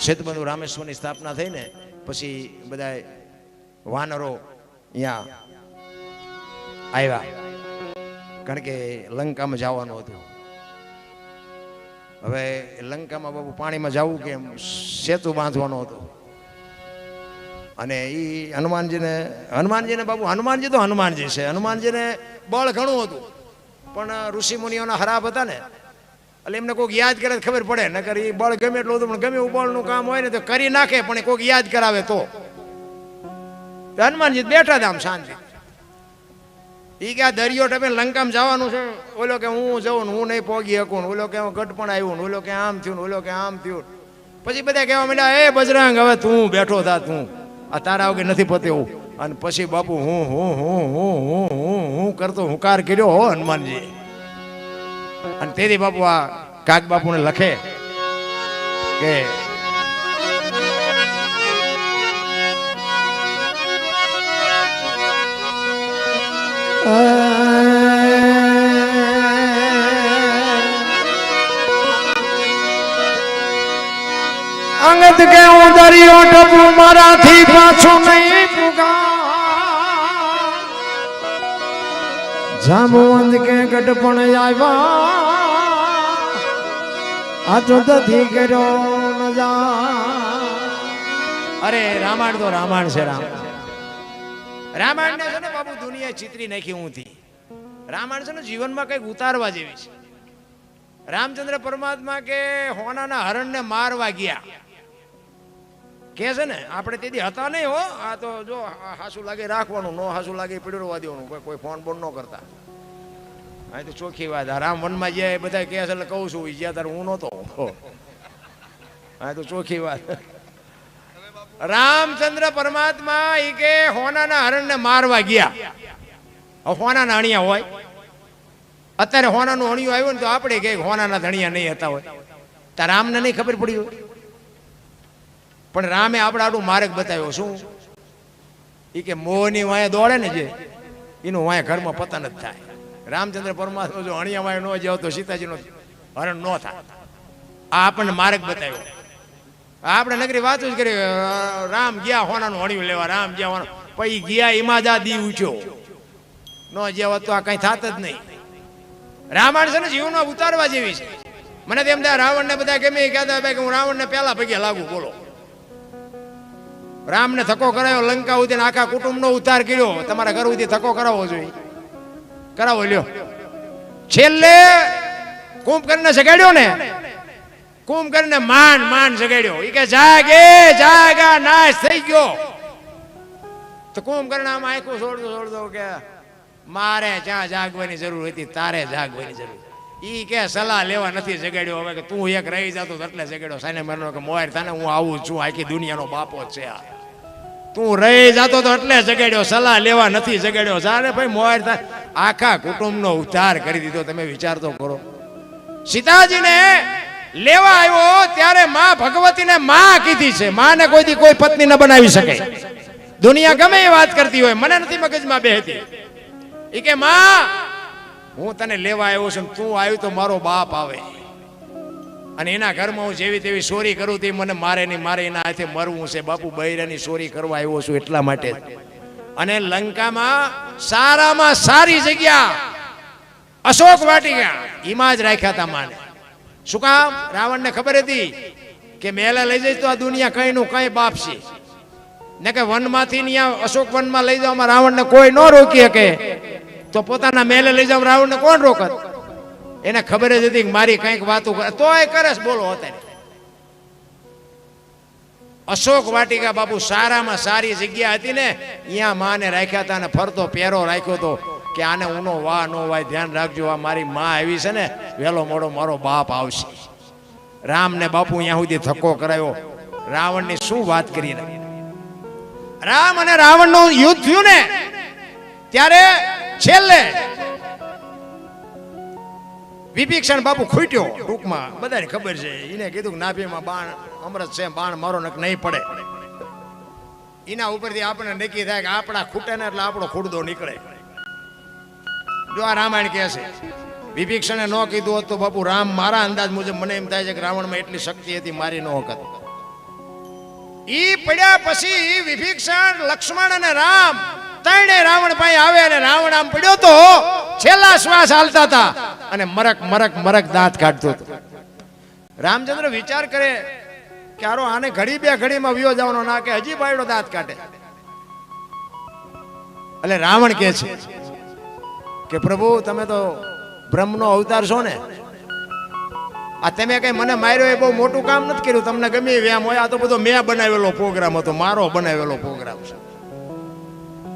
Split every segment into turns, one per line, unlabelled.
સેતુબંધુ રામેશ્વરની સ્થાપના થઈ પછી બધા વાનરો અહીંયા આવ્યા. કારણ કે લંકામાં જવાનું હતું. હવે લંકામાં બાબુ પાણીમાં જવું કે સેતુ બાંધવાનો હતો. અને એ હનુમાનજીને હનુમાનજીને બાબુ હનુમાનજી તો હનુમાનજી છે. હનુમાનજીને બળ ઘણું હતું. પણ ઋષિ મુનિઓના હરાબ હતા ને એટલે એમને કોઈક યાદ કરે ખબર પડે. નકર એ બળ ગમે એટલું હતું પણ ગમે એવું બળનું કામ હોય ને તો કરી નાખે, પણ કોઈક યાદ કરાવે તો. હનુમાનજી બેઠા હતા આમ શાંતિ એ કે આ દરિયો ટપે લંકામાં જવાનું છે. ઓલો કે હું જઉં હું નહીં પોગી શકું ઓલો કે હું ગટપણ આવ્યું ઓલો કે આમ થયું ઓલો કે આમ થયું પછી બધા કહેવા માંડ્યા, એ બજરંગ, હવે તું બેઠો થા તું. આ તારા વગર નથી પત્યું અને પછી બાપુ, હું હું હું હું હું હું કરતો, હુંકાર કર્યો હો હનુમાનજી અને તેથી બાપુ આ કાક બાપુને લખે કે
અંગત કે હું દરિયો ટપું મારાથી પાછું નહીં પુગા. જામવંત કે ગઢપણ આવ્યા? આ તો દધી કર્યો ન જા
અરે, રામાયણ તો રામાયણ છે, રામ. રામાયણ ને છે ને બાપુ દુનિયા ચિત્રી નાખી હું થી રામાયણ છે ને જીવનમાં કંઈક ઉતારવા જેવી છે. રામચંદ્ર પરમાત્મા કે હોનાના હરણને મારવા ગયા. કે છે ને, આપણે તેથી હતા નહીં હો. આ તો જો હાસુ લાગે રાખવાનું, નો હાસુ લાગે પીડરવા દેવાનું, કોઈ કોઈ ફોન બોન ન કરતા. આ તો ચોખ્ખી વાત. રામ વનમાં જ્યાં એ બધા કહે છે એટલે કહું છું જ્યાં તારે હું નહોતો આ તો ચોખ્ખી વાત. રામચંદ્ર પરમાત્મા એ કે હોનાના હરણને મારવા ગયા. હોનાના અણિયા હોય. અત્યારે હોનાનું અણિયું આવ્યું ને તો આપણે કે હોનાના ધણિયા નહીં હતા હોય. તો રામને નહીં ખબર પડી હોય? પણ રામે આપણે આટલું માર્ગ બતાવ્યો, શું? એ કે મોહની વાંહે દોડે ને જે, એનું વાંય ઘરમાં પતન જ થાય. રામચંદ્ર પરમાત્મા જો અણિયા વાય ન જાવ તો સીતાજીનો હરણ ન થાય. આ આપણને માર્ગ બતાવ્યો. આપણે નગરી વાતો જ કરી રામ ગયા હોનાનું હણિયું લેવા, રામ ગયા હોના. પછી ગયા એમાં જ આ દી ઉઠ્યો. ન હોત તો આ કઈ થાત જ નહીં. રામાયણ છે ને જીવનમાં ઉતારવા જેવી છે. મને તેમ થાય, રાવણને બધા ગમે કહેતા ભાઈ કે હું રાવણને પહેલા પગે લાગુ બોલો. રામને થકો કરાયો, લંકા સુધી આખા કુટુંબનો ઉદ્ધાર કર્યો. તમારા ઘર સુધી થકો કરાવવો જોઈએ. કરાવો, લ્યો. છેલ્લે કુંભકર્ણને સગાડ્યો ને. કુંભકર્ણને માન માન જગાડ્યો. ઈ કે, જાગે, જાગા, નાશ થઈ ગયો. તો કુંભકર્ણ આમ આખું છોડતો છોડતો કે, મારે જ્યાં જાગવાની જરૂર હતી, તારે જાગવાની જરૂર. ઈ કે, સલાહ લેવા નથી જગાડ્યો. હવે કે તું એક રહી જતો એટલે જગાડ્યો. સાને મારનો કે મોર થાને હું આવું છું. આખી દુનિયાનો બાપો છે આ. તું રહી જતો તો એટલે જગાડ્યો, સલાહ લેવા નથી જગાડ્યો. સારે ભાઈ મોર થાય આખા કુટુંબનો ઉદ્ધાર કરી દીધો, તમે વિચાર તો કરો. સીતાજીને લેવા આવ્યો ત્યારે માં ભગવતીને માં કીધી છે. માને કોઈથી કોઈ પત્ની ન બનાવી શકે. દુનિયા ગમે એ વાત કરતી હોય, મને નથી મગજમાં બેહતી. એ કે, માં, હું તને લેવા આવ્યો છું તું આવ્યું તો મારો બાપ આવે. અને એના ઘરમાં હું જેવી તેવી ચોરી કરું તે મને મારે નહીં, મારે એના હાથે મરવું છે. બાપુ બૈરાની ચોરી કરવા આવ્યો છું એટલા માટે. અને લંકામાં સારામાં સારી જગ્યા. અશોક વાટિકા એમાં જ રાખ્યા હતા માને. શું કામ? રાવણને ખબર હતી કે મેલા લઈ જઈશ તો આ દુનિયા કઈ નું કઈ બાપ છે. ને કે વનમાંથી ત્યાં અશોક વનમાં લઈ જવામાં રાવણને કોઈ ન રોકી શકે. તો પોતાના મેલે લઈ જાવ રાવણને કોણ રોકત? એને ખબર જ હતી મારી કંઈક વાતો કરે. તોય કરે બોલો અત્યારે. અશોક વાટિકા બાપુ સારામાં સારી જગ્યા હતી ને અહીંયા માને રાખ્યા હતા અને ફરતો પહેરો રાખ્યો હતો કે આને ઉનો વાહ નો વાય ધ્યાન રાખજો, આ મારી માં આવી છે ને, વેલો મોડો મારો બાપ આવશે. રામને બાપુ અહીંયા સુધી ધક્કો કરાયો. રાવણની શું વાત કરી રામ અને રાવણનું યુદ્ધ થયું ને, ત્યારે છેલ્લે વિભીક્ષણ બાપુ ખૂટ્યો ટૂંકમાં. બધાને ખબર છે. એને કીધું કે નાભીમાં બાણ, અમૃત છે, બાણ મારો નક નહીં પડે. એના ઉપરથી આપણે નક્કી થાય કે આપણા ખૂટે ને એટલે આપણો ખૂટદો નીકળે. જો આ રામાયણ કહે છે, વિભીક્ષણે ન કીધું હોત બાપુ રામ મારા અંદાજ મુજબ મને એમ થાય છે કે રાવણમાં એટલી શક્તિ હતી મારી ન વખત ઈ પડ્યા પછી વિભીક્ષણ, લક્ષ્મણ અને રામ ત્રણે રાવણ પાસે આવે અને રાવણ આમ પડ્યો તો છેલ્લા શ્વાસ હાલતા હતા અને મરક મરક મરક દાંત કાઢતો હતો. રામચંદ્ર વિચાર કરે કે આરો આને ઘડી બે ઘડીમાં વિયો જવાનો ના કે હજી બાયડો દાંત કાઢે. એટલે રાવણ કે છે કે પ્રભુ, તમે તો બ્રહ્મનો અવતાર છો ને? આ તમે કઈ મને માર્યો એ બહુ મોટું કામ નથી કર્યું. તમને ગમે વ્યામ હોય, આ તો બધો મેં બનાવેલો પ્રોગ્રામ હતો, મારો બનાવેલો પ્રોગ્રામ છે.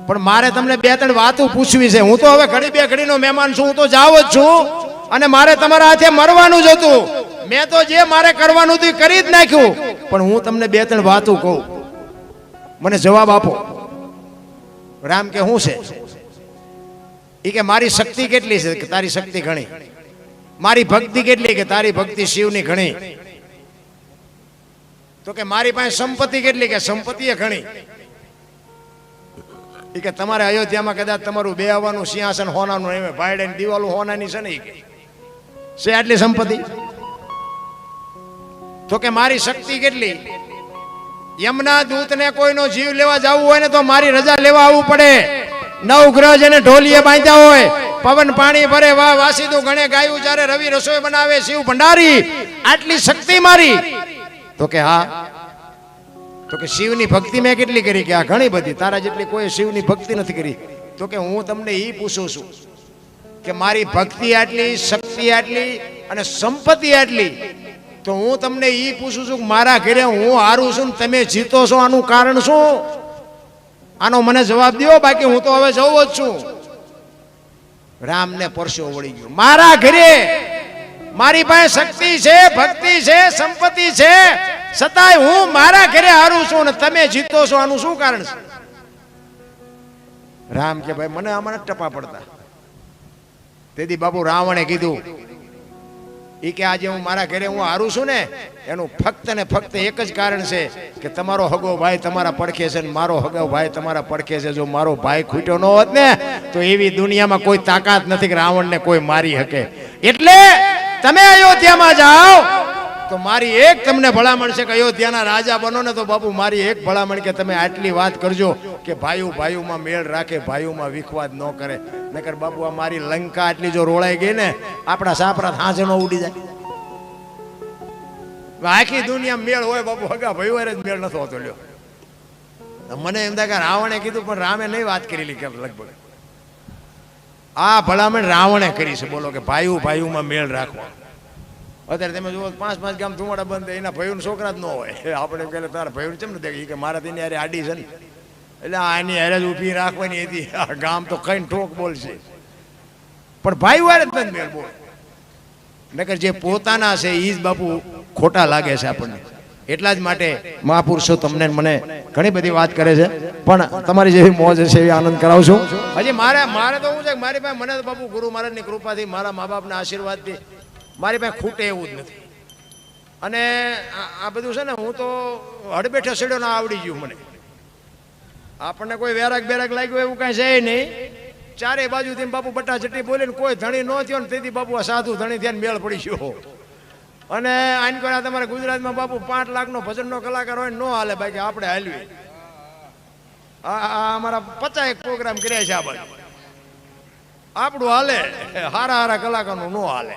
પણ મારે તમને બે ત્રણ વાતો પૂછવી છે. હું તો હવે ઘડી બે ઘડીનો મહેમાન છું. હું તો જાવ જ છું. અને મારે તમારા હાથે મરવાનું જ હતું. મેં તો જે મારે કરવાનું હતું કરી જ નાખ્યું. પણ હું તમને બે ત્રણ વાતો કહું. મને જવાબ આપો. રામ કે શું છે? એ કે મારી શક્તિ કેટલી છે? કે તારી શક્તિ ઘણી? મારી ભક્તિ કેટલી કે તારી ભક્તિ શિવની ઘણી? તો કે મારી પાસે સંપત્તિ કેટલી કે સંપત્તિ ઘણી? ઈ કે તમારે અયોધ્યામાં કદાચ તમારું બે આવવાનું, સિંહાસન હોનાનું એમ ભાઈડે દિવાલું હોનાની છે ને કે. છે આટલી સંપત્તિ? તો કે મારી શક્તિ કેટલી? યમના દૂતને કોઈનો જીવ લેવા જવું હોય ને તો મારી રજા લેવા આવવું પડે. નવ ગ્રહ જેને ઢોલીએ બાંધ્યા હોય, પવન પાણી ભરે, વાહ, વાસીદું ગણે, ગાયું જ્યારે રવિ રસોઈ બનાવે, શિવ ભંડારી. આટલી શક્તિ મારી. તો કે હા તો કે શિવની ભક્તિ મેં કેટલી કરી કે આ ઘણી બધી, તારા જેટલી કોઈ શિવની ભક્તિ નથી કરી. તો કે હું તમને એ પૂછું છું કે મારી ભક્તિ આટલી, શક્તિ આટલી અને સંપત્તિ આટલી, તો હું તમને એ પૂછું છું કે મારા ઘરે હું હારું છું તમે જીતો છો, આનું કારણ શું? આનો મને જવાબ દો બાકી હું તો હવે જવો જ છું. રામને પરસ્યો વળી ગયો. મારા ઘરે મારી પાસે શક્તિ છે, ભક્તિ છે, સંપત્તિ છે છતાંય હું મારા ઘરે હારું છું ને તમે જીતો છો, આનું શું કારણ છે? રામ કે, ભાઈ, મને આમાં ટપા પડતા. તેથી બાપુ રાવણે કીધું એ કે આજે હું મારા ઘરે હું હારું છું ને, એનું ફક્ત ને ફક્ત એક જ કારણ છે કે તમારો હગો ભાઈ તમારા પડખે છે ને મારો હગો ભાઈ તમારા પડખે છે. જો મારો ભાઈ ખૂટ્યો ન હોત ને, તો એવી દુનિયામાં કોઈ તાકાત નથી કે રાવણને કોઈ મારી શકે. એટલે તમે અયોધ્યામાં જાઓ તો મારી એક તમને ભલામણ છે કે અયોધ્યાના રાજા બનો ને તો બાપુ મારી એક ભલામણ કે તમે આટલી વાત કરજો કે ભાઈઓ ભાઈઓમાં મેળ રાખે, ભાઈઓમાં વિખવાદ ન કરે. નકર બાપુ, આ મારી લંકા આટલી જો રોળાઈ ગઈ ને, આપણા સાપરા હાંજે ઉડી જાય. આખી દુનિયા મેળ હોય બાપુ, હગા ભાઈઓ જ મેળ નથી હોતો લ્યો. મને એમ થાય કે રાવણે કીધું, પણ રામે નહીં વાત કરેલી કે લગભગ. આ ભલામણ રાવણે કરી છે. બોલો કે ભાઈઓ ભાઈઓમાં મેળ રાખવા અત્યારે તમે જુઓ, પાંચ પાંચ ગામ ધુમાડા બંધ, એના ભાઈઓના છોકરા જ ન હોય. આપણે કહે તારા ભાઈઓ ચમ નથી કે મારા તેની હારે આડી છે ને. એટલે આની હારે જ ઊભી રાખવાની હતી. આ ગામ તો કઈ ઠોક બોલશે. પણ ભાઈ વાળે જ નથી મેળ બોલ. નકર જે પોતાના છે એ જ બાપુ ખોટા લાગે છે આપણને. એટલા જ માટે મહાપુરુષો તમને મને ઘણી બધી વાત કરે છે. પણ તમારી જેવી મોજ છે, એવી આનંદ કરાવશું હજી મારે મારે તો શું છે મારી પાસે મને તો બાપુ ગુરુ મહારાજની કૃપાથી, મારા મા બાપના આશીર્વાદથી મારી પાસે ખૂટે એવું જ નથી. અને આ- બધું છે ને, હું તો હડબેઠે સીડો ના આવડી ગયું મને. આપણને કોઈ વેરાગ બેરાગ લાગ્યું એવું કાંઈ છે નહીં. ચારે બાજુથી બાપુ બટા ચટ્ટી બોલીને કોઈ ધણી ન થયો ને તેથી બાપુ આ સાધુ ધણી થયા મેળ પડી ગયો. અને આઈન કર્યા તમારે ગુજરાતમાં બાપુ પાંચ લાખનો ભજનનો કલાકાર હોય ન હાલે બાકી આપણે હાલવી. આ અમારા પચાસ એક પ્રોગ્રામ કર્યા છે આ બાજુ. આપણું હાલે, હારા હારા કલાકારનું ન હાલે.